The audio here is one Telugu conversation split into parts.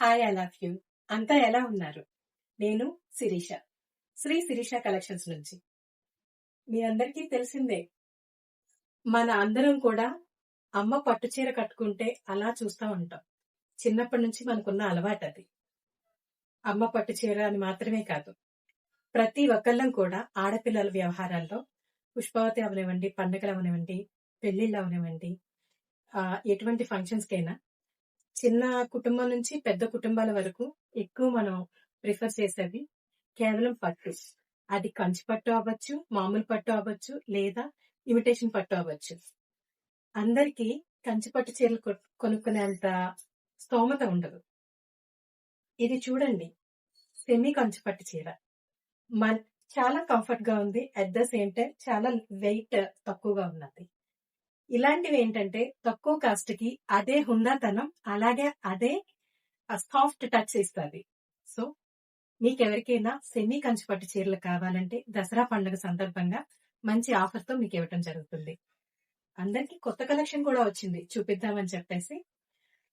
Hi I love you. అంతా ఎలా ఉన్నారు? నేను శిరీష. శ్రీ శిరీష కలెక్షన్స్ నుంచి. మీ అందరికీ తెలిసిందే మన అందరం కూడా అమ్మ పట్టు చీర కట్టుకుంటే అలా చూస్తూ ఉంటాం. చిన్నప్పటి నుంచి మనకున్న అలవాటు అది. అమ్మ పట్టు చీర అని మాత్రమే కాదు ప్రతి ఒక్కళ్ళం కూడా ఆడపిల్లల వ్యవహారాల్లో పుష్పావతి అవనివ్వండి పండుగలు అవనివ్వండి పెళ్ళిళ్ళు అవనివ్వండి ఎటువంటి ఫంక్షన్స్కైనా చిన్న కుటుంబం నుంచి పెద్ద కుటుంబాల వరకు ఎక్కువ మనం ప్రిఫర్ చేసేది కేవలం పట్టు. అది కంచి పట్టు అవ్వచ్చు మామూలు పట్టు అవ్వచ్చు లేదా ఇమిటేషన్ పట్టు అవ్వచ్చు. అందరికీ కంచి పట్టు చీరలు కొ- కొనుక్కునేంత స్తోమత ఉండదు. ఇది చూడండి. సెమీ కంచి పట్టు చీర. మన చాలా కంఫర్ట్గా ఉంది. అట్ ద సేమ్ టైం చాలా వెయిట్ తక్కువగా ఉన్నది. ఇలాంటివి ఏంటంటే తక్కువ కాస్ట్కి అదే హుందాతనం అలాగే అదే సాఫ్ట్ టచ్ ఇస్తుంది సో మీకు ఎవరికైనా సెమీ కంచు పట్టు చీరలు కావాలంటే దసరా పండుగ సందర్భంగా మంచి ఆఫర్తో మీకు ఇవ్వటం జరుగుతుంది. అందరికి కొత్త కలెక్షన్ కూడా వచ్చింది చూపిద్దామని చెప్పేసి.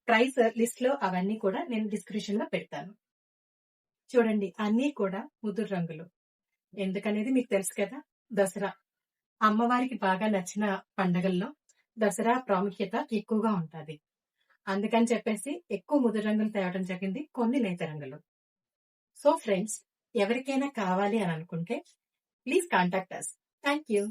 ప్రైస్ లిస్ట్లో అవన్నీ కూడా నేను డిస్క్రిప్షన్లో పెడతాను. చూడండి అన్నీ కూడా ముదురు రంగులు. ఎందుకనేది మీకు తెలుసు కదా దసరా. అమ్మవారికి బాగా నచ్చిన పండగల్లో దసరా ప్రాముఖ్యత ఎక్కువగా ఉంటుంది. అందుకని చెప్పేసి ఎక్కువ ముదురు రంగులు తేవడం జరిగింది కొన్ని నేత రంగులు సో ఫ్రెండ్స్ ఎవరికైనా కావాలి అని అనుకుంటే please contact us thank you